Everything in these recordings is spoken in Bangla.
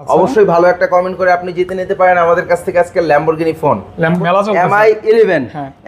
আচ্ছা। অবশ্যই ভালো একটা কমেন্ট করে আপনি জিতে নিতে পারেন আমাদের কাছ থেকে আজকে Lamborghini phone MI eleven.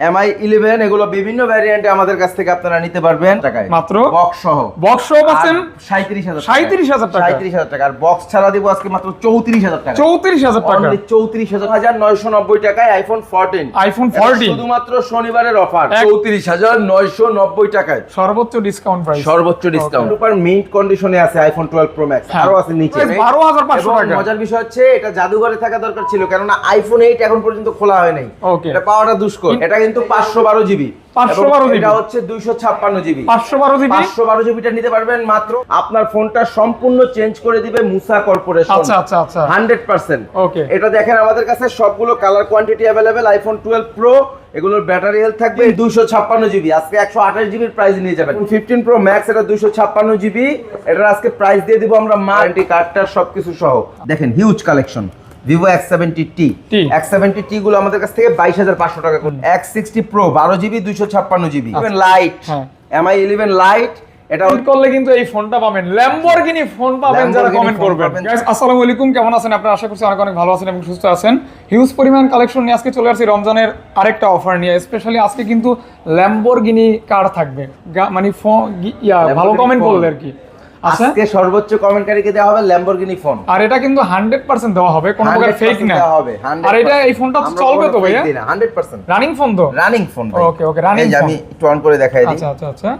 MI eleven এগুলো বিভিন্ন ভ্যারিয়েন্টে আমাদের কাছ থেকে আপনারা নিতে পারবেন। টাকায়। মাত্র? বক্স সহ বক্স সহ পাচ্ছেন? সাঁত্রিশ হাজার 37,000 টাকা। সাঁত্রিশ হাজার টাকা। আর বক্স ছাড়া দিব আজকে মাত্র চৌত্রিশ হাজার টাকা। চৌত্রিশ হাজার টাকা। চৌত্রিশ হাজার হাজার নয়শো নব্বই টাকায় আইফোন ফোরটিন আইফোন ফোরটিন শুধুমাত্র শনিবারের অফার চৌত্রিশ হাজার নয়শো নব্বই টাকায়। সর্বোচ্চ ডিসকাউন্ট প্রাইস সর্বোচ্চ ডিসকাউন্ট সুপার মিন্ট কন্ডিশনে আছে আইফোন টুয়েলভ প্রো ম্যাক্স। আরও আছে নিচে। Price 12,500 এবং টাকা। মজার বিষয় হচ্ছে এটা জাদুঘরে থাকা দরকার ছিল কেননা আইফোন এইট এখন পর্যন্ত খোলা হয় নাই। এটা পাওয়াটা দুষ্কর। এটা কিন্তু পাঁচশো বারো জিবি। 512 GB এটা হচ্ছে দুইশো ছাপ্পান্ন জিবি। পাঁচশো বারো জিবি? পাঁচশো বারো জিবিটা নিতে পারবেন মাত্র। আপনার ফোনটা সম্পূর্ণ চেঞ্জ করে দিবে মুসা কর্পোরেশন। আচ্ছা আচ্ছা আচ্ছা। Hundred percent. Okay. এটা দেখেন আমাদের কাছে সবগুলো colour quantity available iPhone twelve pro এগুলোর ব্যাটারি হেলথ থাকবে দুইশো ছাপ্পান্ন জিবি আজকে একশো আঠাশ জিবির প্রাইস নিয়ে যাবেন। ফিফটিন প্রো ম্যাক্স এটা দুশো ছাপ্পান্ন জিবি এটার আজকে প্রাইস দিয়ে দিব আমরা মার্টি কার্ডটা সবকিছু সহ। দেখেন huge collection vivo X seventy T X seventy T গুলো আমাদের কাছ থেকে বাইশ হাজার পাঁচশো টাকা করে। এক্স সিক্সটি প্রো বারো জিবি দুইশো ছাপ্পান্ন GB lite. MI eleven lite এটা করলে কিন্তু এই ফোনটা পাবেন। ল্যাম্বরগিনি ফোন পাবেন যারা কমেন্ট করবেন। গাইস আসসালামু আলাইকুম কেমন আছেন? আপনারা আশা করছি অনেক অনেক ভালো আছেন এবং সুস্থ আছেন। হিউজ পরিমাণ কালেকশন নিয়ে আজকে চলে আসছি রমজানের আরেকটা অফার নিয়ে। স্পেশালি আজকে কিন্তু ল্যাম্বরগিনি কার থাকবে। মানে ফোন ইয়া ভালো কমেন্ট। করলে আর কি। আচ্ছা? আজকে সর্বোচ্চ কমেন্টকারীকে দেওয়া হবে ল্যাম্বরগিনি ফোন। আর এটা কিন্তু হান্ড্রেড পার্সেন্ট দেওয়া হবে কোনো প্রকার ফেক না। হবে আর এটা এই ফোনটা চলবে তো ভাইয়া? হান্ড্রেড পার্সেন্ট রানিং ফোন তো? Running phone Okay, okay, running আমি একটু অন করে দেখাই দিই। আচ্ছা আচ্ছা আচ্ছা।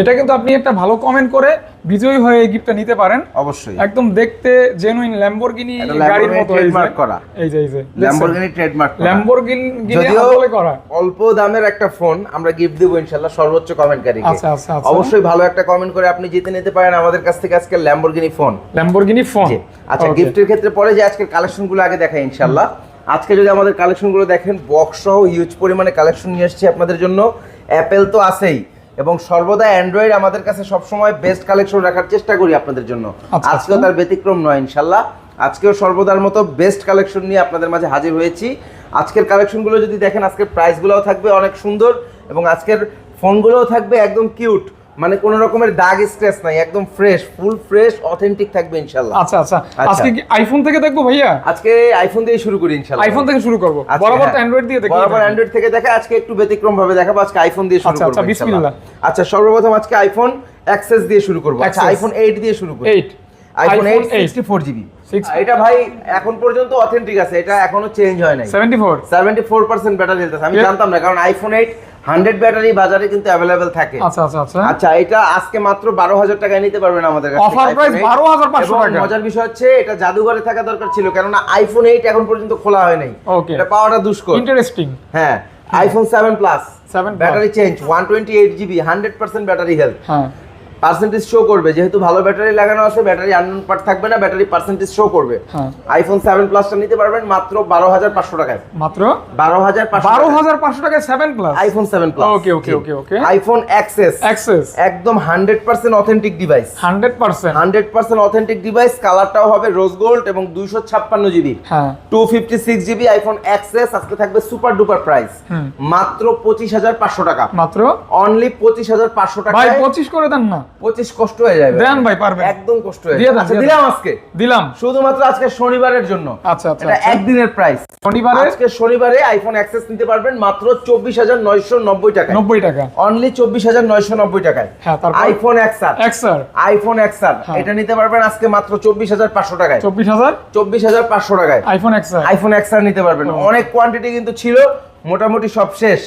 এটা কিন্তু আপনি একটা ভালো কমেন্ট করে বিজয়ী হয়ে এই গিফটটা নিতে পারেন। অবশ্যই। একদম দেখতে জেনুইন ল্যাম্বরগিনি গাড়ির মতো trademark করা। এই যে এই যে। ল্যাম্বরগিনি ট্রেডমার্ক ল্যাম্বরগিনি যদিও আসলে করা। অল্প দামের একটা ফোন আমরা গিফট দেবো ইনশাআল্লাহ সর্বোচ্চ কমেন্টকারীকে আচ্ছা, আচ্ছা, আচ্ছা। অবশ্যই ভালো একটা কমেন্ট করে আপনি জিতে নিতে পারেন আমাদের কাছ থেকে আজকে ল্যাম্বরগিনি ফোন ল্যাম্বরগিনি ফোন আচ্ছা গিফটের ক্ষেত্রে পরে যে আজকের কালেকশনগুলো আগে দেখাই ইনশাল্লাহ। আজকে যদি আমাদের কালেকশনগুলো দেখেন বক্স সহ হিউজ পরিমাণে কালেকশন নিয়ে এসেছি আপনাদের জন্য। অ্যাপেল তো আছেই। এবং সর্বদা অ্যান্ড্রয়েড আমাদের কাছে সবসময় বেস্ট কালেকশন রাখার চেষ্টা করি আপনাদের জন্য। আজকে আজকেও আচ্ছা। তার ব্যতিক্রম নয় ইনশাল্লাহ। আজকেও সর্বদার মতো বেস্ট কালেকশন নিয়ে আপনাদের মাঝে হাজির হয়েছি। আজকের কালেকশনগুলো যদি দেখেন আজকের প্রাইসগুলোও থাকবে অনেক সুন্দর এবং আজকের ফোনগুলোও থাকবে একদম কিউট মানে কোন রকমের দাগ স্ক্র্যাচ নাই একদম ফ্রেশ ফুল ফ্রেশ অথেন্টিক থাকবে ইনশাআল্লাহ আচ্ছা আচ্ছা। আচ্ছা। আজকে কি আইফোন থেকে দেখব ভাইয়া? আজকে আইফোন দিয়ে শুরু করি ইনশাআল্লাহ আইফোন থেকে শুরু করব। বরাবর তো। অ্যান্ড্রয়েড দিয়ে দেখি বরাবর অ্যান্ড্রয়েড থেকে দেখা আজকে একটু ব্যতিক্রম ভাবে দেখাবো আজকে আইফোন দিয়ে শুরু আচ্ছা, করব আচ্ছা, বিসমিল্লাহ। আচ্ছা সর্বপ্রথম আজকে আইফোন অ্যাক্সেস দিয়ে শুরু করব। আচ্ছা আইফোন 8 দিয়ে শুরু করি। 8 আইফোন iPhone 8 64 জিবি এটা ভাই এখন পর্যন্ত অথেন্টিক আছে। এটা এখনও চেঞ্জ হয় নাই। 74 74% ব্যাটারি হেলথ আমি জানতাম না কারণ আইফোন 8 100 ব্যাটারি বাজারে কিন্তু অ্যাভেলেবেল থাকে। আচ্ছা আচ্ছা আচ্ছা। আচ্ছা এটা আজকে মাত্র বারো হাজার টাকায় নিতে পারবেন আমাদের কাছ iPhone 8 12,500 এবং টাকা। মজার বিষয় হচ্ছে এটা জাদুঘরে থাকা দরকার ছিল কেননা আইফোন এইট এখন পর্যন্ত খোলা হয় নাই। Okay. এটা পাওয়াটা দুষ্কর। ইন্টারেস্টিং হ্যাঁ iPhone seven plus 7 battery change one twenty eight GB hundred percent battery health হ্যাঁ। পার্সেন্টেজ শো করবে। যেহেতু ভালো ব্যাটারি লাগানো আছে ব্যাটারি আননোন পার্ট থাকবে না ব্যাটারি পার্সেন্টেজ শো করবে। হ্যাঁ। আইফোন সেভেন প্লাসটা নিতে পারবেন মাত্র বারো হাজার পাঁচশো টাকায়। মাত্র? বারো হাজার বারো হাজার পাঁচশো টাকায় seven plus iPhone seven plus okay okay okay okay iPhone XS XS একদম hundred percent authentic device hundred percent hundred percent authentic device কালারটাও হবে রোজ গোল্ড এবং দুইশো ছাপ্পান্ন জিবি হ্যাঁ। Two fifty six GB iPhone XS আজকে থাকবে সুপার ডুপার প্রাইস মাত্র পঁচিশ হাজার পাঁচশো টাকা। মাত্র? অনলি পঁচিশ হাজার পাঁচশো ভাই টাকায় পঁচিশ করে দেন না। পঁচিশ কষ্ট হয়ে যাবে। দেন ভাই, পারবেন। একদম কষ্ট হয়ে যাবে। আচ্ছা দিলাম আজকে? দিলাম। শুধুমাত্র আজকে শনিবারের জন্য। আচ্ছা আচ্ছা এটা আচ্ছা। একদিনের প্রাইস শনিবারে? আজকে শনিবারে আইফোন অ্যাক্সেস নিতে পারবেন মাত্র চব্বিশ হাজার নয়শো নব্বই টাকায়। নব্বই টাকা। অনলি চব্বিশ হাজার নয়শো নব্বই টাকায়। হ্যাঁ, তারপর? IPhone XR XR iPhone XR. এটা নিতে পারবেন আজকে মাত্র চব্বিশ হাজার পাঁচশো টাকায়। চব্বিশ হাজার? চব্বিশ হাজার পাঁচশো টাকায়। আইফোন এক্সার আইফোন এক্সআর নিতে পারবেন। অনেক কোয়ান্টিটি কিন্তু ছিল। মোটামুটি সব শেষ।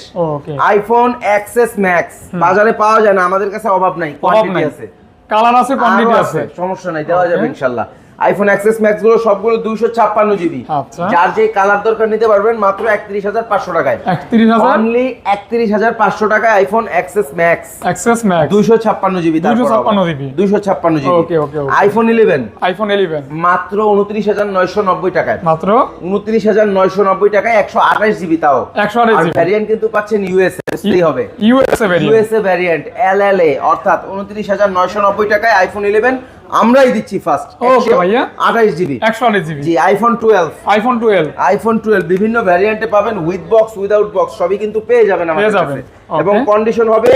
আইফোন এক্সএস ম্যাক্স বাজারে পাওয়া যায় না আমাদের কাছে অভাব নাই কোয়ালিটি কোয়ান্টিটি আছে। কালার আছে কোয়ান্টিটি আছে সমস্যা নাই দেওয়া যাবে Okay. আইফোন এক্সএস ম্যাক্সগুলো সবগুলো দুইশো ছাপ্পান্ন জিবি আচ্ছা। যার যে কালার দরকার নিতে পারবেন মাত্র একত্রিশ হাজার পাঁচশো টাকায়। একত্রিশ হাজার? অনলি একত্রিশ হাজার পাঁচশো টাকায় iPhone XS max XS max দুইশো ছাপ্পান্ন জিবি 256 GB দুইশো ছাপ্পান্ন GB Okay, okay, okay. IPhone eleven iPhone eleven মাত্র উনত্রিশ হাজার নয়শো নব্বই টাকায়। মাত্র? উনত্রিশ হাজার নয়শো নব্বই টাকায় একশো আঠাশ জিবি তাও। একশো আঠাশ ভ্যারিয়েন্ট কিন্তু পাচ্ছেন ইউএসএ হবে। ইউএসএ ভ্যারিয়েন্ট এল এল এ অর্থাৎ উনত্রিশ হাজার নয়শো নব্বই টাকায় আইফোন ইলেভেন আমরাই দিচ্ছি ফার্স্ট Okay, ভাইয়া। আঠাশ জিবি একশো আঠাশ জিবি জি iPhone twelve iPhone twelve iPhone twelve বিভিন্ন ভ্যারিয়েন্টে পাবেন উইথ বক্স উইদাউট বক্স সবই কিন্তু পেয়ে যাবেন আমাদের কাছে। এবং কন্ডিশন হবে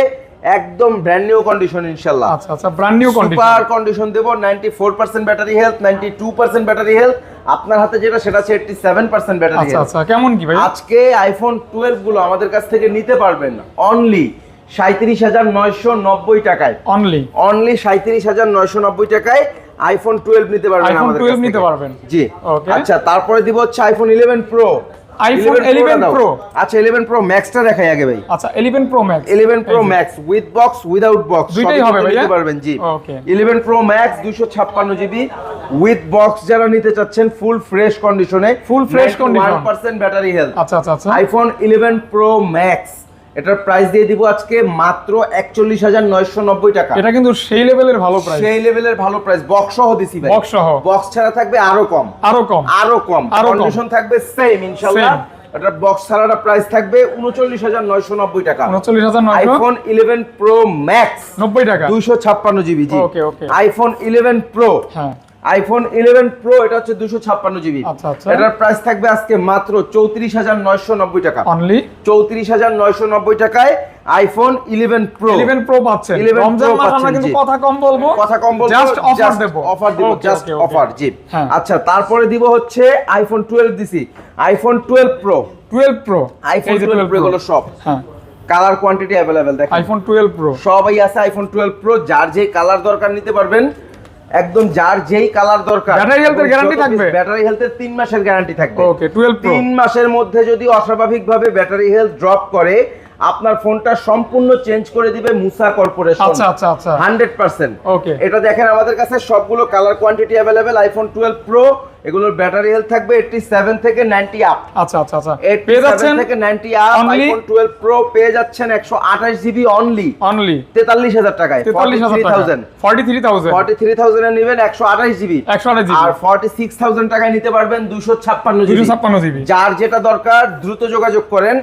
একদম ব্র্যান্ড নিউ কন্ডিশন ইনশাল্লাহ আচ্ছা আচ্ছা brand new condition super condition দেবো ninety four percent battery health ninety two percent battery health আপনার হাতে যেটা সেটা সেভেন পার্সেন্ট ব্যাটারি আচ্ছা আচ্ছা কেমন কি ভাই আজকে আইফোন টুয়েলভগুলো আমাদের কাছ থেকে নিতে পারবেন অনলি সাঁত্রিশ হাজার নয়শো নব্বই টাকায়। অনলি অনলি সাঁত্রিশ হাজার নয়শো নব্বই টাকায় আইফোন টুয়েলভ নিতে পারবেন iPhone আমাদের 12 কাছ থেকে। নিতে পারবেন। জি। আচ্ছা তারপরে দিব হচ্ছে iPhone eleven pro iPhone 11 Pro? আচ্ছা ইলেভেন প্রো ম্যাক্সটা দেখাই আগে ভাই। আচ্ছা 11 pro max eleven pro max with box without box দুইটাই হবে ভাইয়া? নিতে পারবেন জি। Okay. ইলেভেন প্রো ম্যাক্স দুশো ছাপ্পান্ন জিবি উইথ বক্স যারা নিতে চাচ্ছেন ফুল ফ্রেশ কন্ডিশনে fresh condition। Percent battery health আচ্ছা আচ্ছা আচ্ছা। আইফোন ইলেভেন প্রো ম্যাক্স এটার প্রাইস দিয়ে দিব আজকে মাত্র একচল্লিশ হাজার নয়শো নব্বই টাকা। এটা কিন্তু সেই লেভেলের ভালো প্রাইস সেই লেভেলের ভালো প্রাইস বক্স সহ দিছি ভাই। Box সহ। বক্স ছাড়া থাকবে আরও কম। আরও কম। আরও কম। আরও কন্ডিশন থাকবে সেম ইনশাআল্লাহ। এটা বক্স ছাড়াটা প্রাইস থাকবে উনচল্লিশ হাজার নয়শো নব্বই টাকা। উনচল্লিশ হাজার আইফোন ইলেভেন প্রো ম্যাক্স নব্বই টাকা। দুইশো ছাপ্পান্ন জিবি জি Okay, okay. IPhone eleven pro হ্যাঁ। আইফোন ইলেভেন প্রো এটা হচ্ছে দুশো ছাপ্পান্ন জিবি এটার প্রাইস থাকবে আজকে মাত্র চৌত্রিশ হাজার নয়শো নব্বই টাকা। অনলি চৌত্রিশ হাজার নয়শো নব্বই টাকায় iPhone eleven pro eleven pro পাচ্ছে কথা কম বলব। কথা কম বলব জাস্ট অফার দেব। অফার দেব জাস্ট অফার জি। আচ্ছা তারপরে দিব হচ্ছে আইফোন টুয়েলভ দিছি iPhone twelve pro twelve pro iPhone twelve pro গুলো সব। কালার কোয়ান্টিটি অ্যাভেলেবেল দেখ আইফোন টুয়েলভ প্রো সবাই আছে আইফোন টুয়েলভ প্রো যার যে কালার দরকার নিতে পারবেন একদম যার যেই কালার দরকার ব্যাটারি হেলথের গ্যারান্টি থাকবে? ব্যাটারি হেলথের 3 মাসের গ্যারান্টি থাকবে ওকে 12 প্রো তিন মাসের মধ্যে যদি অস্বাভাবিকভাবে ব্যাটারি হেলথ ড্রপ করে আপনার ফোনটা সম্পূর্ণ চেঞ্জ করে দিবে মুসা কর্পোরেশন। আচ্ছা আচ্ছা আচ্ছা। Hundred percent. Okay. এটা দেখেন আমাদের কাছে সবগুলো colour quantity available iPhone twelve pro এগুলোর ব্যাটারি হেলথ থাকবে এইটটি সেভেন থেকে নাইনটি আপ আচ্ছা আচ্ছা আচ্ছা। পেয়ে যাচ্ছেন থেকে ninety up iPhone twelve pro পেয়ে যাচ্ছেন একশো আঠাশ জিবি অনলি অনলি তেতাল্লিশ হাজার টাকায় 43000 টাকা 43000 ফর্টি থ্রি থাউজেন্ড নেবেন একশো আঠাশ জিবি 128 জিবি আর ফর্টি সিক্স থাউজেন্ড টাকায় নিতে পারবেন দুশো ছাপ্পান্ন জিবি 256 জিবি যার যেটা দরকার দ্রুত যোগাযোগ করেন।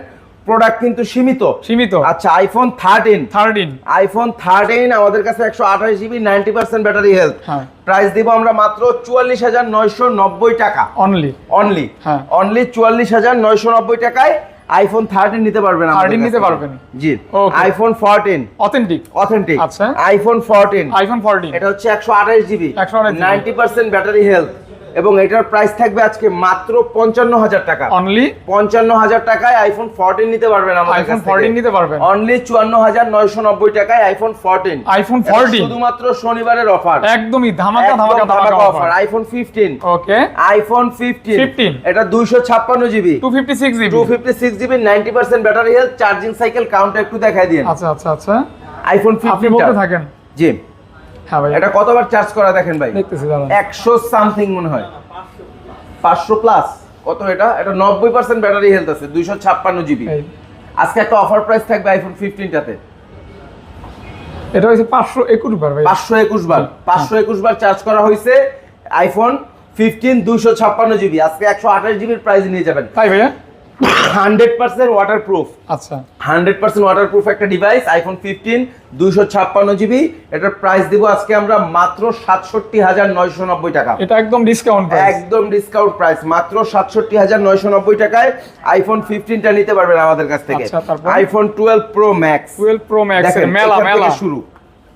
প্রোডাক্ট কিন্তু সীমিত। সীমিত। আচ্ছা আইফোন থার্টিন 13 আইফোন থার্টিন আমাদের কাছে একশো আঠাশ GB ninety percent battery health price দিব আমরা মাত্র চুয়াল্লিশ হাজার নয়শো নব্বই টাকা। অনলি অনলি হ্যাঁ। অনলি চুয়াল্লিশ হাজার নয়শো নব্বই টাকায় আইফোন থার্টিন নিতে পারবেন আমাদের 13 কাছ। নিতে পারবেন। জি। আইফোন ফোরটিন অথেন্টিক অথেন্টিক আচ্ছা। আইফোন ফোরটিন আইফোন 14 এটা হচ্ছে একশো আঠাশ GB 128 GB ninety percent battery health এবং এটার প্রাইস থাকবে আজকে মাত্র পঞ্চান্ন হাজার টাকা। অনলি পঞ্চান্ন হাজার টাকায় আইফোন ফোরটিন নিতে পারবেন আইফোন। 14 নিতে পারবেন। অনলি চুয়ান্ন হাজার নয়শো নব্বই টাকায় আইফোন ফোরটিন আইফোন 14 শুধুমাত্র শনিবারের অফার একদমই ধামাকা ধামাকা ধামাকা offer iPhone fifteen okay iPhone fifteen 15 এটা দুইশো ছাপ্পান্ন GB 256 GB two fifty six GB ninety percent battery health charging cycle counter একটু দেখাই দিন। আচ্ছা আচ্ছা আচ্ছা। আইফোন ফিফটিন বলতে থাকেন। জি। হ্যাঁ ভাই। এটা কতবার চার্জ করা দেখেন ভাই? দেখতেছি দাঁড়ান একশো সামথিং মনে হয়। পাঁচশো প্লাস কত এটা? এটা নব্বই পার্সেন্ট ব্যাটারি হেলথ আছে দুইশো ছাপ্পান্ন জিবি আজকে একটা অফার প্রাইস থাকবে আইফোন ফিফটিনটাতে এটা হচ্ছে 521 বার ভাই পাঁচশো একুশ বার। পাঁচশো একুশ বার চার্জ করা হয়েছে আইফোন ফিফটিন দুইশো ছাপ্পান্ন জিবি আজকে একশো আঠাশ জিবির প্রাইস নিয়ে যাবেন। তাই ভাইয়া? হান্ড্রেড পার্সেন্ট ওয়াটার প্রুফ আচ্ছা। হান্ড্রেড পার্সেন্ট ওয়াটার প্রুফ একটা ডিভাইস আইফোন ফিফটিন দুইশো ছাপ্পান্ন জিবি এটার প্রাইস দিব আজকে আমরা মাত্র সাতষট্টি হাজার নয়শো নব্বই টাকা। এটা একদম ডিসকাউন্ট প্রাইস একদম ডিসকাউন্ট প্রাইস মাত্র সাতষট্টি হাজার নয়শো নব্বই টাকায় আইফোন ফিফটিনটা নিতে পারবেন আমাদের কাছ থেকে। আচ্ছা, তারপর? IPhone twelve pro max 12 pro max মেলা মেলা। শুরু।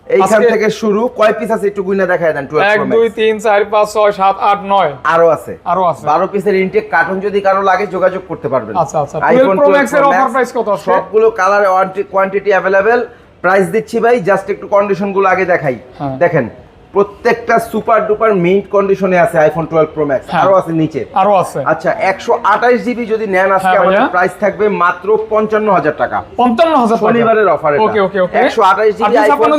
এইখান থেকে শুরু কয় পিস আছে একটু গুইনা দেখায় দেন টুয়েলভ 1 প্রো 2 ম্যাক্স 3 4 5 6 7 8 9 আরও আছে। আরও আছে। বারো পিসের ইনটেক কার্টুন যদি কারও লাগে যোগাযোগ করতে পারবেন। আচ্ছা, আচ্ছা। 12 প্রো ম্যাক্স এর অফার প্রাইস কত আছে? সবগুলো কালার কোয়ান্টিটি অ্যাভেলেবেল প্রাইস দিচ্ছি ভাই জাস্ট একটু কন্ডিশনগুলো আগে দেখাই। হ্যাঁ। দেখেন প্রত্যেকটা সুপার ডুপার মিন্ট কন্ডিশনে আছে আইফোন টুয়েলভ প্রো ম্যাক্স। আরও আছে নিচে। আরও আছে। আচ্ছা একশো আঠাশ জিবি যদি নেন আজকে হ্যাঁ, আমাদের প্রাইস থাকবে মাত্র পঞ্চান্ন হাজার টাকা। 55000 টাকা শনিবারের অফার ওকে ওকে ওকে। একশো আঠাশ জিবি আইফোন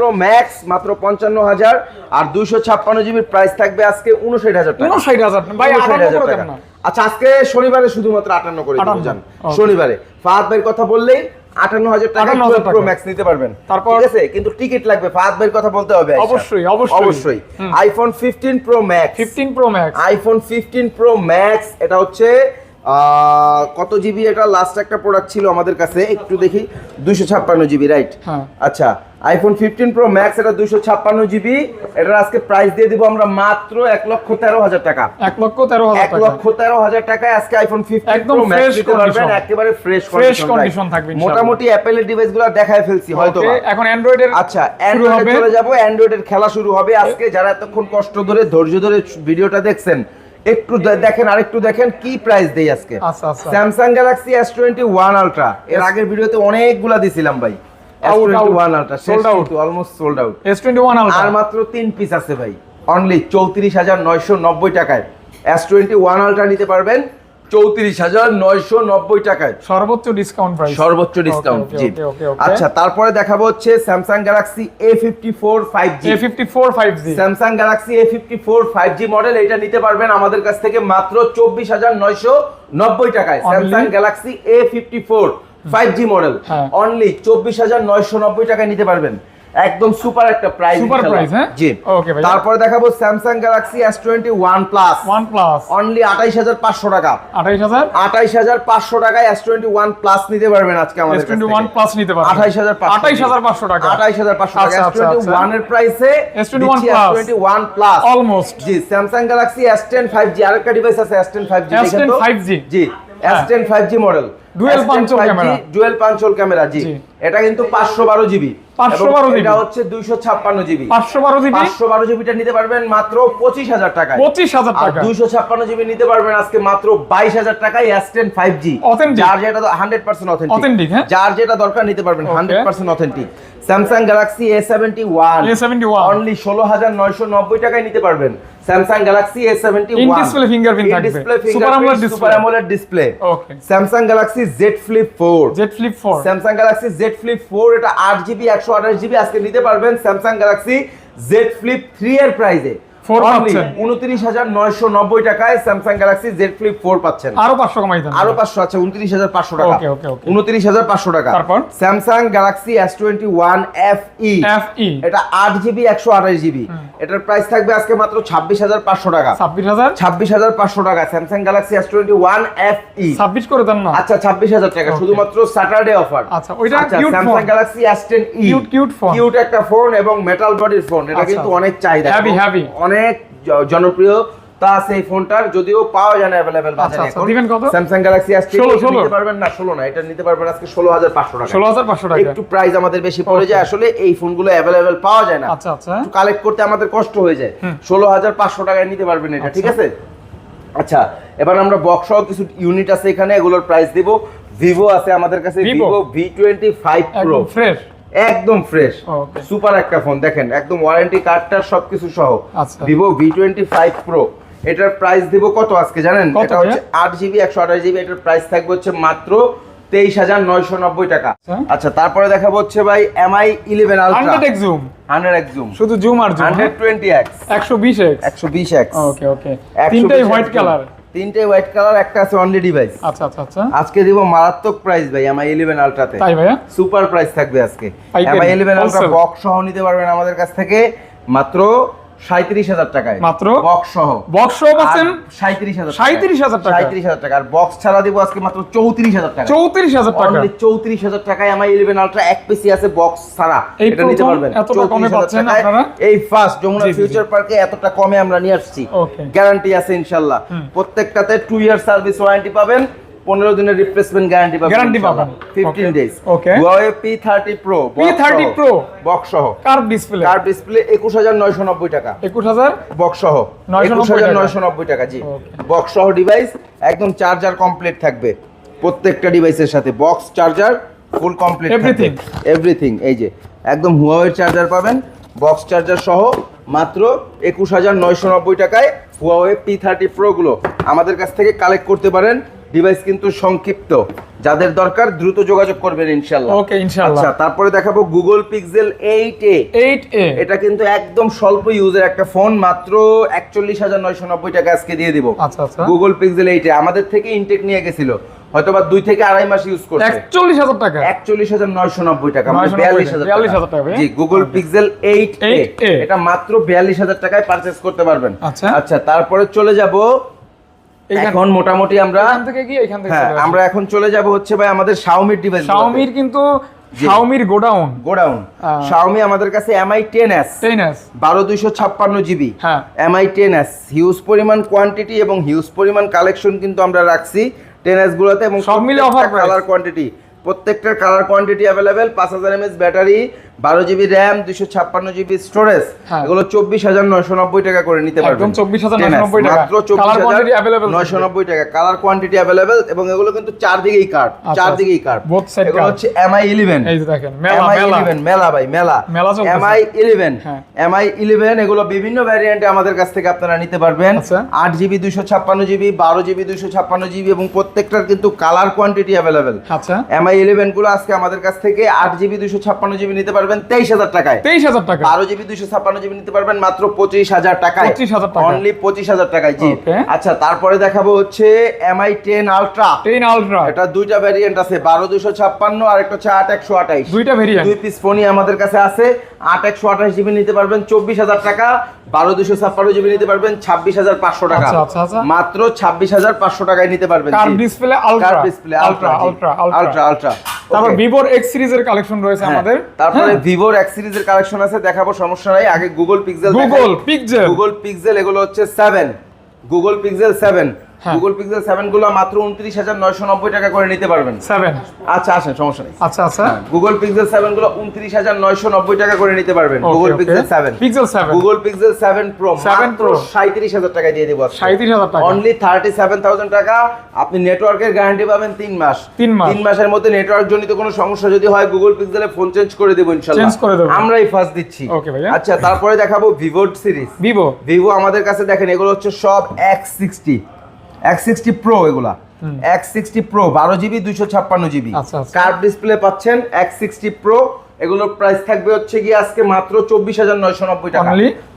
প্রো ম্যাক্স মাত্র পঞ্চান্ন হাজার আর দুইশো ছাপ্পান্ন জিবির প্রাইস থাকবে আজকে উনষাট হাজার টাকা। 59000 ভাই 59,000 আঠারো টাকা। আচ্ছা আজকে শনিবারে শুধুমাত্র আটান্ন করে দেবো 58 জান। শনিবারে। ফাহাদ ভাইয়ের কথা বললেই আটান্ন হাজার টাকা প্রো ম্যাক্স নিতে পারবেন। তারপর? ঠিক আছে? কিন্তু টিকিট লাগবে ফাহাদ ভাইয়ের কথা বলতে হবে অবশ্যই, অবশ্যই। অবশ্যই। IPhone fifteen pro max 15 pro max iPhone fifteen pro max এটা হচ্ছে কত জিবি এটা লাস্ট একটা প্রোডাক্ট ছিল আমাদের কাছে। একটু দেখি দুইশো ছাপ্পান্ন জিবি রাইট হ্যাঁ। আচ্ছা আইফোন ফিফটিন প্রো ম্যাক্স এটা দুইশো ছাপ্পান্ন জিবি এটার আজকে প্রাইস দিয়ে দিব আমরা মাত্র এক লক্ষ তেরো হাজার টাকা। এক লক্ষ তেরো হাজার এক লক্ষ তেরো হাজার টাকায় আজকে iPhone fifteen pro max fresh পারবেন একেবারে ফ্রেশ Fresh condition থাকবে। মোটামুটি অ্যাপেলের ডিভাইসগুলো দেখায় ফেলছি হয়তো। এখন অ্যান্ড্রয়েডের আচ্ছা অ্যান্ড্রয়েড চলে যাব অ্যান্ড্রয়েডের খেলা শুরু হবে। আজকে যারা এতক্ষণ কষ্ট ধরে ধৈর্য ধরে ভিডিওটা দেখছেন একটু দেখেন আরেকটু দেখেন কি প্রাইস দেই আজকে। Samsung Galaxy S twenty one ultra এর আগের ভিডিওতে অনেকগুলা দিছিলাম ভাই। S twenty one ultra Sold out. Almost sold out S twenty one আর মাত্র তিন পিস আছে ভাই। অনলি চৌত্রিশ হাজার নয়শো নব্বই টাকায়। এস টোয়েন্টি ওয়ান আলট্রা নিতে পারবেন চৌত্রিশ হাজার নয়শো নব্বই টাকায়। সর্বোচ্চ ডিসকাউন্ট প্রাইস সর্বোচ্চ ডিসকাউন্ট জি। okay, okay, okay. আচ্ছা তারপরে দেখাবো হচ্ছে Samsung Galaxy A fifty four five G fifty four five G Samsung Galaxy A fifty four five G model এটা নিতে পারবেন আমাদের কাছ থেকে মাত্র চব্বিশ হাজার নয়শো নব্বই টাকায়। Samsung Galaxy A fifty four five G model. Only চব্বিশ হাজার নয়শো নব্বই টাকায় নিতে পারবেন। একদম সুপার একটা প্রাইস Super price, হ্যাঁ? জি। Okay, ভাইয়া। তারপরে দেখাবো Samsung Galaxy S twenty one plus one plus only আঠাইশ হাজার পাঁচশো টাকা। আঠাইশ হাজার? আঠাইশ হাজার পাঁচশো টাকায় এস টোয়েন্টি ওয়ান প্লাস নিতে পারবেন আজকে আমাদের এস কাছ টোয়েন্টি থেকে। ওয়ান প্লাস নিতে পারবেন। আঠাইশ হাজার আঠাইশ হাজার পাঁচশো টাকা। আঠাইশ হাজার পাঁচশো টাকা। আচ্ছা, এস আচ্ছা, টোয়েন্টি। ওয়ানের প্রাইসে S21 S Plus। Twenty one plus almost জি Samsung Galaxy S ten five G আরেকটা ডিভাইস আছে S ten five G S10 5G জি। S ten five G model Dual punch hole camera। Dual punch hole camera. জি। এটা কিন্তু পাঁচশো বারো জিবি 512 এটা হচ্ছে দুইশো ছাপ্পান্ন জিবি পাঁচশো বারো জিবি পাঁচশো বারো জিবিটা নিতে পারবেন মাত্র পঁচিশ হাজার টাকায়। পঁচিশ হাজার আর টাকা দুইশো ছাপ্পান্ন জিবি নিতে পারবেন আজকে মাত্র বাইশ হাজার টাকায় S ten five G Authentic। যার যেটা হান্ড্রেড পার্সেন্ট Authentic, হ্যাঁ? যার যেটা দরকার নিতে পারবেন Okay. Hundred percent authentic Samsung Galaxy A seventy one A seventy one only ষোলো হাজার নয়শো নব্বই টাকায় নিতে পারবেন। Samsung Galaxy A seventy one display থাকবে। Display finger super AMOLED display okay Samsung Galaxy Z flip four Z flip four Samsung Galaxy Z flip four এটা আট জিবি একশো আঠাশ জিবি আজকে নিতে পারবেন Samsung Galaxy Z flip three এর প্রাইসে Four পাচ্ছেন। উনত্রিশ হাজার নয়শো নব্বই টাকায় Samsung Galaxy Z flip four পাচ্ছেন। আরও পাঁচশো কমাই দেন। আরও পাঁচশো আছে উনত্রিশ হাজার পাঁচশো টাকা। Okay, okay, okay. উনত্রিশ হাজার পাঁচশো টাকা। তারপর? Samsung Galaxy S twenty one F E F E এটা আট জিবি একশো আঠাশ জিবি এটার প্রাইস থাকবে আজকে মাত্র ছাব্বিশ হাজার পাঁচশো টাকা। ছাব্বিশ হাজার? ছাব্বিশ হাজার পাঁচশো টাকা Samsung Galaxy S twenty one F E ছাব্বিশ করে দেন না? আচ্ছা ছাব্বিশ হাজার টাকা শুধুমাত্র স্যাটারডে অফার আচ্ছা, ওইটা Samsung Galaxy S ten E Cute, cute phone। Cute একটা ফোন এবং মেটাল বডির ফোন এটা আচ্ছা। কিন্তু অনেক চাহিদা। অনেক জ- জনপ্রিয় তা আছে এই ফোনটার যদিও পাওয়া যায় না আচ্ছা, বাজারে আচ্ছা, এখন। দিবেন কত? স্যামসাং গ্যালাক্সি এস 16, 16 নিতে পারবেন না 16 না এটা নিতে পারবেন আজকে 16500 টাকা। ষোলো হাজার পাঁচশো টাকা। একটু প্রাইস আমাদের বেশি পড়ে যায় আসলে এই ফোনগুলো অ্যাভেলেবেল পাওয়া যায় না। আচ্ছা আচ্ছা। একটু কালেক্ট করতে আমাদের কষ্ট হয়ে যায়। ষোলো হাজার পাঁচশো টাকায় নিতে পারবেন এটা ঠিক আছে? আচ্ছা এবার আমরা বক্স সহ কিছু ইউনিট আছে এখানে এগুলোর প্রাইস দিব। ভিভো আছে আমাদের কাছে Vivo? Vivo V twenty five pro fresh একদম ফ্রেশ সুপার একটা ফোন দেখেন একদম ওয়ারেন্টি কার্ডটা সবকিছু সহ। Vivo V twenty five pro এটার প্রাইস দিব কত আজকে জানেন? এটা হচ্ছে আট জিবি একশো আঠাশ জিবি এটার প্রাইস থাকবে হচ্ছে মাত্র তেইশ হাজার নয়শো নব্বই টাকা। আচ্ছা। আচ্ছা তারপরে দেখাবো হচ্ছে ভাই Mi eleven ultra hundred zoom hundred X zoom শুধু জুম আর জুম হান্ড্রেড টোয়েন্টি এক্স একশো বিশ এক্স একশো বিশ এক্স ওকে ওকে তিনটাই হোয়াইট কালার তিনটে হোয়াইট কালার একটা আছে অনলি ডিভাইস আচ্ছা আচ্ছা আচ্ছা। আজকে দিব মারাত্মক প্রাইস ভাই আমার 11 আলট্রাতে তাই ভাইয়া? সুপার প্রাইস থাকবে আজকে। এমআই ইলেভেন আলট্রা বক্স সহ নিতে পারবেন আমাদের কাছ থেকে। মাত্র সাঁত্রিশ হাজার টাকায়। মাত্র? বক্স সহ। বক্স সহ পাচ্ছেন? সাঁত্রিশ হাজার 37,000 টাকা। সাঁত্রিশ হাজার টাকা। আর বক্স ছাড়া দিব আজকে মাত্র চৌত্রিশ হাজার টাকা। চৌত্রিশ হাজার টাকা। চৌত্রিশ হাজার টাকায় আমার ইলেভেন আলট্রা এক পিসি আছে বক্স ছাড়া। এই এটা নিতে পারবেন। এতটা কমে 34,000 পাচ্ছেন টাকায়। আপনারা? এই ফার্স্ট যমুনা। ফিউচার পার্কে এতটা কমে আমরা নিয়ে আসছি। গ্যারান্টি আছে ইনশাল্লাহ। প্রত্যেকটাতে টু ইয়ার সার্ভিস ওয়ারেন্টি পাবেন। পনেরো দিনের রিপ্লেসমেন্ট গ্যারান্টি পাবেন Guarantee পাবেন। Fifteen. Days okay Huawei P thirty pro P30 Pro? Box সহ। কার্ভ ডিসপ্লে কার ডিসপ্লে একুশ হাজার নয়শো নব্বই টাকা। একুশ হাজার বক্স সহ। 990 একুশ হাজার টাকা। নয়শো নব্বই টাকা জি। বক্স সহ ডিভাইস একদম চার্জার কমপ্লিট থাকবে। প্রত্যেকটা ডিভাইসের সাথে। Box charger full complete Everything. Everything এই যে। একদম হুয়াওয়ের চার্জার পাবেন। বক্স চার্জার সহ। মাত্র একুশ হাজার নয়শো নব্বই টাকায় হুয়াওয়ে পি থার্টি প্রোগুলো আমাদের কাছ থেকে কালেক্ট করতে পারেন। ডিভাইস কিন্তু সংক্ষিপ্ত। যাদের দরকার দ্রুত যোগাযোগ করবেন ইনশাল্লাহ Okay, ইনশাআল্লাহ। আচ্ছা তারপরে দেখাবো Google Pixel eight A eight A এটা কিন্তু একদম স্বল্প ইউজের একটা ফোন মাত্র একচল্লিশ হাজার নয়শো নব্বই টাকা আজকে দিয়ে দিব। আচ্ছা আচ্ছা। গুগল পিক্সেল এইটে আমাদের থেকে ইনটেক নিয়ে গেছিল। হয়তো বা দুই থেকে আড়াই মাস ইউজ করছে। একচল্লিশ হাজার টাকা। একচল্লিশ হাজার নয়শো নব্বই টাকা মানে 990 বিয়াল্লিশ হাজার 42,000 টাকা, জি গুগল পিক্সেল এইট 8A এটা মাত্র বিয়াল্লিশ হাজার টাকায় পারচেস করতে পারবেন। আচ্ছা। আচ্ছা তারপরে চলে যাব এখন মোটামুটি আমরা এখান থেকে গিয়ে এখান থেকে হ্যাঁ আমরা এখন চলে যাব হচ্ছে ভাই আমাদের শাওমির ডিভাইস শাওমির কিন্তু। শাওমির গোডাউন। গোডাউন। শাওমি আমাদের কাছে Mi ten S ten S বারো দুইশো ছাপ্পান্ন জিবি। হ্যাঁ। এমআই টেন এস হিউজ পরিমাণ কোয়ান্টিটি এবং হিউজ পরিমাণ কালেকশন কিন্তু আমরা রাখছি টেন এস গুলোতে এবং সব মিলে offer price। কালার কোয়ান্টিটি প্রত্যেকটার কালার কোয়ান্টিটি অ্যাভেলেবেল পাঁচ হাজার এমএস ব্যাটারি বারো জিবি র্যাম দুশো ছাপ্পান্ন জিবি স্টোরেজ হ্যাঁ। এগুলো চব্বিশ হাজার নয়শো নব্বই টাকা করে নিতে পারবেন। একদম 24,990 10S, টাকা। মাত্র চব্বিশ হাজার নয়শো নব্বই টাকা। কালার কোয়ান্টিটি অ্যাভেলেবেল এবং এগুলো কিন্তু চারদিকেই কার্ড আচ্ছা, চারদিকেই কার্ড এগুলো হচ্ছে এমআই ইলেভেন এমআই ইলেভেন মেলা ভাই মেলা। MI eleven. এমআই ইলেভেন এগুলো বিভিন্ন ভ্যারিয়েন্টে আমাদের কাছ থেকে আপনারা নিতে পারবেন। আচ্ছা। আট জিবি দুশো ছাপ্পান্ন জিবি বারো জিবি দুশো ছাপ্পান্ন জিবি এবং প্রত্যেকটার কিন্তু কালার কোয়ান্টিটি অ্যাভেলেবেল এমআই ইলেভেনগুলো আজকে আমাদের কাছ থেকে আট জিবি দুশো ছাপ্পান্ন জিবি নিতে পারবেন। তেইশ হাজার টাকায়। তেইশ হাজার টাকা। বারো জিবি দুইশো ছাপ্পান্ন জিবি নিতে পারবেন মাত্র পঁচিশ হাজার টাকায়। 25,000 টাকা। অনলি পঁচিশ হাজার টাকায় জি। আচ্ছা তারপরে দেখাবো হচ্ছে Mi ten ultra ten ultra এটা দুইটা ভ্যারিয়েন্ট আছে বারো দুইশো ছাপ্পান্ন আর একটা হচ্ছে আট একশো আঠাইশ। দুইটা ভ্যারিয়েন্ট দুই পিস ফোনই আমাদের কাছে আছে। আট একশো আঠাশ জিবি নিতে পারবেন চব্বিশ হাজার টাকা। বারো দুশো ছাপ্পান্ন জিবি নিতে পারবেন ছাব্বিশ হাজার পাঁচশো টাকা। আচ্ছা, আচ্ছা, আচ্ছা। মাত্র ছাব্বিশ হাজার পাঁচশো টাকায় নিতে পারবেন display ultra display ultra ultra ultra ultra ultra তারপর ভিভোর এক্স সিরিজের কালেকশন রয়েছে আমাদের। হ্যাঁ, তারপরে হ্যাঁ। ভিভোর এক্স সিরিজের কালেকশন আছে দেখাবো সমস্যা নাই। আগে Google Pixel Google Pixel Google Pixel এগুলো হচ্ছে seven Google Pixel seven. Google Pixel সেভেনগুলো মাত্র উনত্রিশ হাজার নয়শো নব্বই টাকা করে নিতে পারবেন। সেভেন আচ্ছা আসেন সমস্যা নেই। আচ্ছা আচ্ছা। গুগল পিক্সেল সেভেনগুলো উনত্রিশ হাজার নয়শো নব্বই টাকা করে নিতে পারবেন Google Pixel seven Pixel seven Google Pixel seven pro 7 Pro। সাঁত্রিশ হাজার টাকা দিয়ে দিব সাঁত্রিশ হাজার টাকা। অনলি থার্টি সেভেন থাউজেন্ড টাকা। আপনি নেটওয়ার্কের গ্যারান্টি পাবেন তিন মাস। তিন মাস। তিন মাসের মধ্যে নেটওয়ার্ক জনিত কোনো সমস্যা যদি হয় গুগল পিক্সেলে ফোন চেঞ্জ করে দেবো ইনশাল্লাহ। Change করে দেবো। আমরাই ফার্স্ট দিচ্ছি। Okay ভাইয়া। আচ্ছা তারপরে দেখাবো ভিভোর সিরিজ ভিভো ভিভো আমাদের কাছে দেখেন এগুলো হচ্ছে সব X sixty X sixty pro এগুলা। এক্স সিক্সটি প্রো বারো জিবি দুইশো ছাপ্পান্ন জিবি। আচ্ছা, আচ্ছা। কার্ভ ডিসপ্লে পাচ্ছেন এক্স সিক্সটি প্রো এগুলোর প্রাইস থাকবে হচ্ছে গিয়ে আজকে মাত্র চব্বিশ হাজার নয়শো নব্বই টাকা?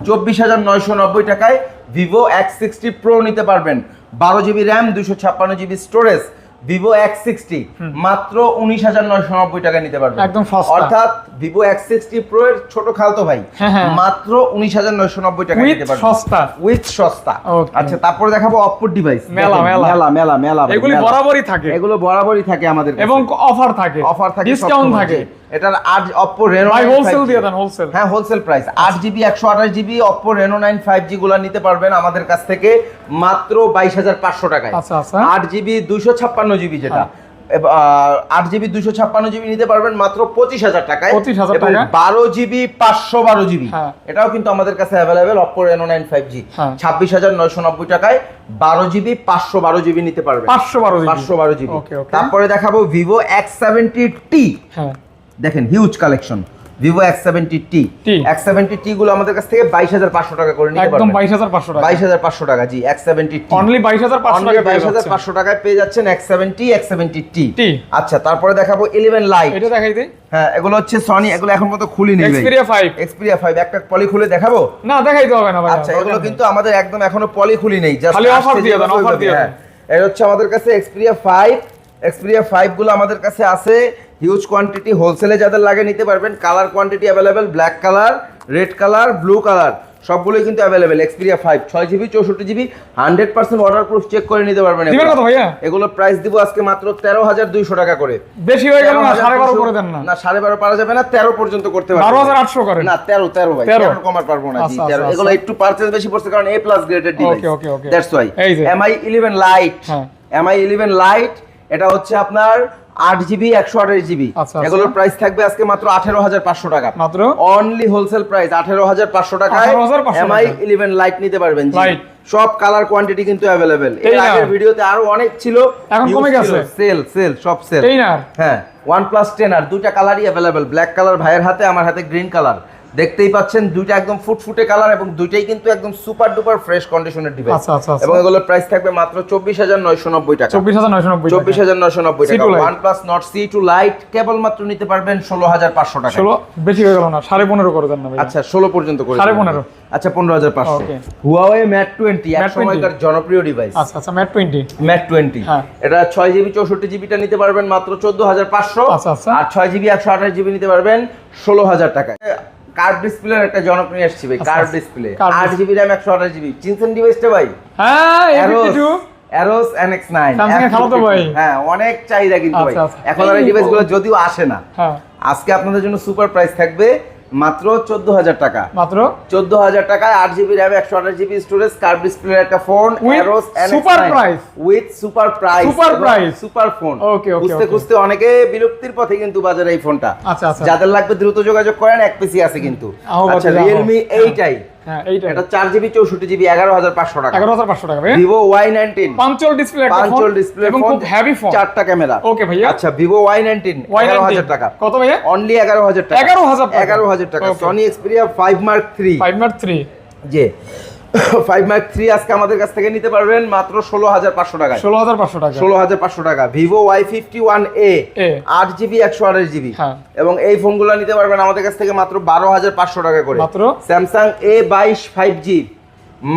চব্বিশ হাজার নয়শো নব্বই টাকায় ভিভো এক্স সিক্সটি প্রো নিতে পারবেন। বারো জিবি র্যাম দুশো ছাপ্পান্ন GB storage Vivo X sixty মাত্র উনিশ হাজার নয়শো নব্বই টাকায় নিতে পারবেন। একদম। অর্থাৎ ভিভো এক্স সিক্সটি প্রো এর ছোট খালতো ভাই। হ্যাঁ, হ্যাঁ। মাত্র উনিশ হাজার নয়শো নব্বই টাকা নিতে পারবেন। সস্তা। উইথ সস্তা। আচ্ছা তারপরে দেখাবো অপ্পোর ডিভাইস মেলা, মেলা। মেলা মেলা মেলা এগুলি। বরাবরই থাকে। এগুলো বরাবরই থাকে আমাদের এবং অফার থাকে। অফার থাকে ডিসকাউন্ট থাকে। এটার আজ অপ্পো রেনো ভাই হোলসেল দিয়ে দেন হোলসেল হ্যাঁ হোলসেল প্রাইস আট জিবি একশো আঠাশ GB Oppo Reno nine five G গুলা নিতে পারবেন আমাদের কাছ থেকে মাত্র বাইশ হাজার পাঁচশো টাকায়। আচ্ছা, আচ্ছা। আট জিবি দুশো ছাপ্পান্ন জিবি যেটা আট জিবি দুশো ছাপ্পান্ন জিবি নিতে পারবেন মাত্র পঁচিশ হাজার টাকায়। 25,000 এবং টাকা। বারো জিবি পাঁচশো বারো জিবি। হ্যাঁ। এটাও কিন্তু আমাদের কাছে available Oppo Reno nine five G. ছাব্বিশ হাজার নয়শো নব্বই টাকায় বারো জিবি পাঁচশো বারো জিবি নিতে পারবেন। পাঁচশো বারো পাঁচশো বারো জিবি। তারপরে দেখাবো ভিভো এক্স সেভেন্টি টি দেখেন huge collection Vivo X seventy T T। X seventy T গুলো আমাদের কাছ থেকে বাইশ হাজার পাঁচশো টাকা করে নিতে একদম বাইশ হাজার পাঁচশো টাকা। বাইশ হাজার পাঁচশো টাকা জি এক্স সেভেন্টি টি অনলি বাইশ হাজার পাঁচশো টাকা বাইশ হাজার পাঁচশো টাকায় পেয়ে যাচ্ছেন X seventy X seventy T. আচ্ছা তারপরে দেখাবো ইলেভেন লাইট এটা দেখাই দেই। হ্যাঁ এগুলো হচ্ছে সনি এগুলো এখন মতো খুলি নেই এক্সপেরিয়া ফাইভ এক্সপিরিয়া ফাইভ একটা পলি খুলে দেখাবো? না দেখাইতে হবে না ভাই আচ্ছা এগুলো কিন্তু আমাদের একদম এখনও পলি খুলি নেই just খালি offer দিয়ে দেন, offer দিয়ে হ্যাঁ। এর হচ্ছে আমাদের কাছে এক্সপিরিয়া ফাইভ এক্সপিরিয়া ফাইভগুলো আমাদের কাছে আছে। হিউজ কোয়ান্টিটি হোলসেলে যাদের লাগে নিতে পারবেন colour quantity available black colour red colour blue colour সবগুলোই কিন্তু অ্যাভেলেবেল এক্সপিরিয়া ফাইভ ছয় জিবি চৌষট্টি GB hundred percent order proof check করে নিতে পারবেন এগুলো। প্রাইস দিব আজকে মাত্র তেরো হাজার দুইশো টাকা করে। বেশি হয়ে গেল না? সাড়ে বারো করে দেন না? না সাড়ে বারো পারা যাবে না তেরো পর্যন্ত করতে বারো হাজার আটশো করেন। না তেরো তেরো ভাই তেরো। কমার পারব না জি আচ্ছা, তেরো। আচ্ছা, এগুলো একটু পার্চেস বেশি পড়ছে কারণ এ প্লাস গ্রেডের device. That's why Mi eleven lite. Mi eleven lite এটা হচ্ছে আপনার আট জিবি একশো আঠাশ জিবি আচ্ছা, আচ্ছা। এগুলোর প্রাইস থাকবে আজকে মাত্র আঠেরো হাজার পাঁচশো টাকা। মাত্র? অনলি হোলসেল প্রাইস আঠেরো হাজার পাঁচশো টাকায় 18,500 এমআই। ইলেভেন লাইট নিতে পারবেন সব কালার কোয়ান্টিটি কিন্তু অ্যাভেলেবেল এর আগের ভিডিওতে আরও অনেক ছিল এখন কমে গেছে। সেল সেল সব সেল হ্যাঁ ওয়ান প্লাস টেন আর দুইটা কালারই অ্যাভেলেবেল ব্ল্যাক কালার ভাইয়ের হাতে আমার হাতে গ্রিন কালার দেখতেই পাচ্ছেন দুইটা একদম ফুটফুটে কালার এবং দুইটাই কিন্তু একদম সুপার ডুপার ফ্রেশ কন্ডিশনের ডিভাইস আচ্ছা, আচ্ছা। এবং এগুলোর প্রাইস থাকবে মাত্র চব্বিশ হাজার নয়শো নব্বই টাকা চব্বিশ হাজার নয়শো নব্বই চব্বিশ হাজার নয়শো নব্বই টাকা C2 Lite। OnePlus Nord C two lite কেবল মাত্র নিতে পারবেন ষোলো হাজার পাঁচশো টাকা ষোলো বেশি হয়ে গেল না সাড়ে পনেরো করে দেন না ভাই আচ্ছা ষোলো পর্যন্ত করে সাড়ে দিবেন। পনেরো। আচ্ছা পনেরো হাজার পাঁচশো Okay. হুয়াওয়ে ম্যাট টোয়েন্টি এক Mate 20 সময়কার জনপ্রিয় ডিভাইস আচ্ছা আচ্ছা ম্যাট টোয়েন্টি ম্যাট টোয়েন্টি হ্যাঁ। এটা ছয় জিবি চৌষট্টি জিবিটা নিতে পারবেন মাত্র চোদ্দ হাজার পাঁচশো আচ্ছা, আচ্ছা। আর ছয় জিবি একশো আঠাশ জিবি নিতে পারবেন ষোলো হাজার টাকায় কার্ভ ডিসপ্লে একটা জনপ্রিয় আসছে ভাই আচ্ছা, কার্ভ আচ্ছা। ডিসপ্লে Curved আট জিবি র্যাম একশো আঠাশ জিবি চিনছেন ডিভাইসটা ভাই? হ্যাঁ অ্যারোস এনএক্স নাইন ভাই। হ্যাঁ অনেক চাহিদা কিন্তু ভাই। আচ্ছা, আচ্ছা। এখন আর এই এই ডিভাইসগুলো যদিও আসে না। হ্যাঁ। আজকে আপনাদের জন্য সুপার প্রাইস থাকবে মাত্র চোদ্দ হাজার টাকা। মাত্র? চোদ্দ হাজার টাকায় আট জিবি র্যাম একশো আঠাশ জিবি স্টোরেজ কার্ভ ডিসপ্লে একটা phone super price with super price super price super phone okay খুঁজতে খুঁজতে অনেকে বিরক্তির পথে কিন্তু বাজারে এই ফোনটা আচ্ছা, আচ্ছা। যাদের লাগবে দ্রুত যোগাযোগ করেন এক পিসি আছে কিন্তু। আচ্ছা রিয়েলমি এইটাই। হ্যাঁ এইটা এটা চার জিবি চৌষট্টি জিবি এগারো হাজার পাঁচশো টাকা। এগারো হাজার পাঁচশো টাকা ভাই Vivo Y nineteen punch hole display একটা ফোন ডিসপ্লে এবং খুব হেভি ফোন চারটা ক্যামেরা। ওকে ভাইয়া। আচ্ছা নাইনটিন এগারো হাজার টাকা। কত ভাইয়া? অনলি এগারো হাজার টাকা। 11,000 টাকা। এগারো হাজার টাকা। Okay. Sony Xperia five Mark three five Mark three যে ফাইভ মার্ক থ্রি আজকে আমাদের কাছ থেকে নিতে পারবেন মাত্র ষোলো হাজার পাঁচশো টাকায়। ষোলো হাজার পাঁচশো টাকা। ষোলো হাজার পাঁচশো টাকা। Vivo Y fifty one A আট জিবি একশো আঠাশ জিবি হ্যাঁ। এবং এই ফোনগুলো নিতে পারবেন আমাদের কাছ থেকে মাত্র বারো হাজার পাঁচশো টাকা করে। মাত্র? স্যামসাং এ বাইশ ফাইভ জি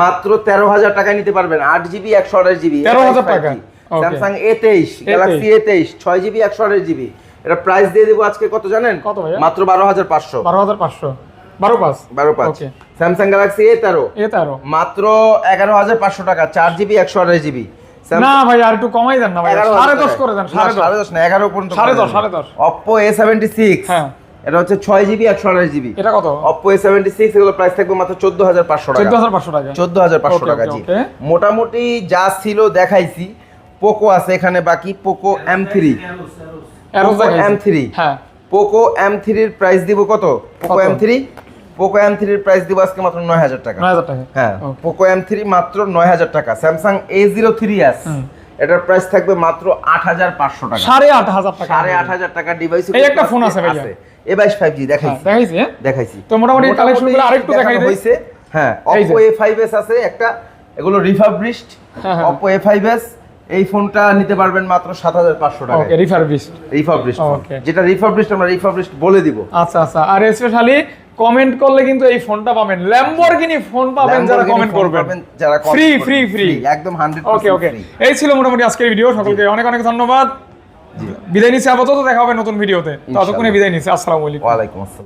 মাত্র তেরো হাজার টাকায় নিতে পারবেন। আট জিবি একশো আঠাশ জিবি 13,000 টাকা। Okay. স্যামসাং এ তেইশ গ্যালাক্সি এ তেইশ ছয় জিবি একশো আঠাশ জিবি এটা প্রাইস দিয়ে দেবো আজকে কত জানেন? কত? মাত্র বারো হাজার পাঁচশো। বারো হাজার পাঁচশো। বারো পাঁচ? বারো পাঁচ। স্যামসাং গ্যালাক্সি এ তেরো। এ তেরো। মাত্র এগারো হাজার পাঁচশো টাকা চার জিবি একশো আঠাশ জিবি না ভাই আর একটু কমাই দেন না ভাই সাড়ে দশ করে। দেন সাড়ে দশ না এগারো পর্যন্ত সাড়ে দশ, দশ। Oppo A76 হ্যাঁ। এটা হচ্ছে ছয় জিবি একশো আঠাশ জিবি এটা কত? Oppo A76 এগুলো প্রাইস থাকবে মাত্র চোদ্দ হাজার পাঁচশো চোদ্দ টাকা হাজার পাঁচশো টাকা। চোদ্দ হাজার পাঁচশো টাকা জি। মোটামুটি যা ছিল দেখাইছি পোকো আছে এখানে বাকি Poco M three Poco M three হ্যাঁ। পোকো এম থ্রির প্রাইস দিব কত? Poco? M three Poco M থ্রির প্রাইস দিব আজকে মাত্র নয় হাজার টাকা। নয় হাজার টাকা। হ্যাঁ পোকো এম থ্রি মাত্র নয় হাজার টাকা। Samsung A zero three S এটার প্রাইস থাকবে মাত্র আট হাজার পাঁচশো টাকা। সাড়ে আট হাজার টাকা। সাড়ে আট হাজার টাকা ডিভাইস এই একটা ফোন আছে। এ বাইশ ফাইভ জি হ্যাঁ, দেখাইছি দেখাইছি হ্যাঁ? দেখাইছি। তো মোটামুটি আরেকটু দেখাই হয়েছে। হ্যাঁ এই যে। Oppo A5s আছে একটা এগুলো রিফাবলিশড হ্যাঁ, হ্যাঁ। Oppo A5s এই ফোনটা নিতে পারবেন মাত্র সাত হাজার পাঁচশো টাকা যেটা রিফাবলিশড আমরা রিফাবলিশড বলে দিব। আচ্ছা আচ্ছা। আর স্পেশালি কমেন্ট করলে কিন্তু এই ফোনটা পাবেন। ল্যাম্বরগিনি ফোন পাবেন যারা কমেন্ট করবেন। যারা ফ্রি ফ্রি ফ্রি একদম হান্ড্রেড ওকে ওকে এই ছিল মোটামুটি আজকের ভিডিও সকলকে অনেক অনেক ধন্যবাদ। বিদায় নিচ্ছি। আপাতত দেখা হবে নতুন ভিডিওতে ততক্ষণে বিদায় নিচ্ছি। আসসালামু আলাইকুম। ওয়ালাইকুম আসসালাম।